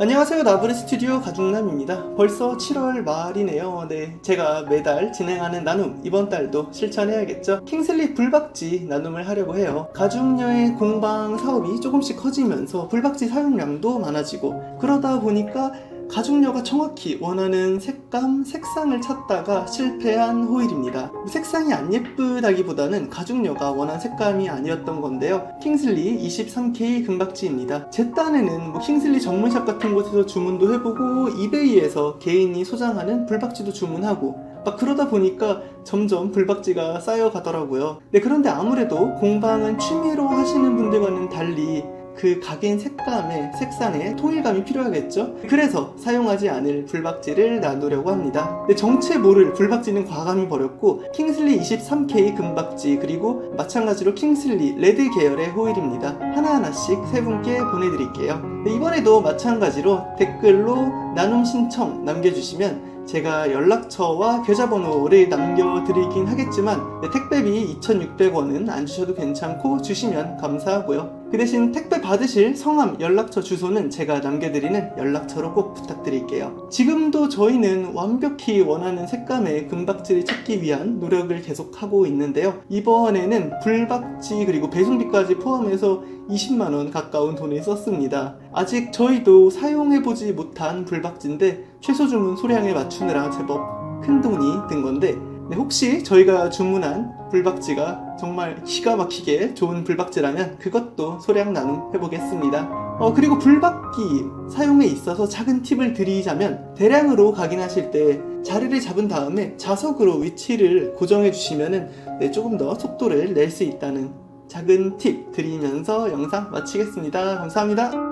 안녕하세요. 나브레 스튜디오 가중남입니다. 벌써 7월 말이네요. 네 제가 매달 진행하는 나눔 이번 달도 실천해야겠죠? 킹슬리 불박지 나눔을 하려고 해요. 가중녀의 공방 사업이 조금씩 커지면서 불박지 사용량도 많아지고 그러다 보니까 가죽녀가 정확히 원하는 색감, 색상을 찾다가 실패한 호일입니다. 색상이 안 예쁘다기보다는 가죽녀가 원한 색감이 아니었던 건데요. 킹슬리 23K 금박지입니다. 제 딴에는 뭐 킹슬리 전문샵 같은 곳에서 주문도 해보고 이베이에서 개인이 소장하는 불박지도 주문하고 막 그러다 보니까 점점 불박지가 쌓여가더라고요. 네, 그런데 아무래도 공방은 취미로 하시는 분들과는 달리 그 각인 색감의 색상의 통일감이 필요하겠죠? 그래서 사용하지 않을 불박지를 나누려고 합니다. 정체 모를 불박지는 과감히 버렸고 킹슬리 23K 금박지 그리고 마찬가지로 킹슬리 레드 계열의 호일입니다. 하나하나씩 세 분께 보내드릴게요. 네, 이번에도 마찬가지로 댓글로 나눔 신청 남겨주시면 제가 연락처와 계좌번호를 남겨드리긴 하겠지만 네, 택배비 2,600원은 안 주셔도 괜찮고 주시면 감사하고요. 그 대신 택배 받으실 성함, 연락처, 주소는 제가 남겨드리는 연락처로 꼭 부탁드릴게요. 지금도 저희는 완벽히 원하는 색감의 금박지를 찾기 위한 노력을 계속하고 있는데요. 이번에는 불박지 그리고 배송비까지 포함해서 20만원 가까운 돈을 썼습니다. 아직 저희도 사용해보지 못한 불박지인데 최소 주문 소량에 맞추느라 제법 큰 돈이 든 건데 네, 혹시 저희가 주문한 불박지가 정말 기가 막히게 좋은 불박지라면 그것도 소량 나눔 해보겠습니다. 어, 그리고 불박기 사용에 있어서 작은 팁을 드리자면 대량으로 각인하실 때 자리를 잡은 다음에 자석으로 위치를 고정해 주시면 네, 조금 더 속도를 낼 수 있다는 작은 팁 드리면서 영상 마치겠습니다. 감사합니다.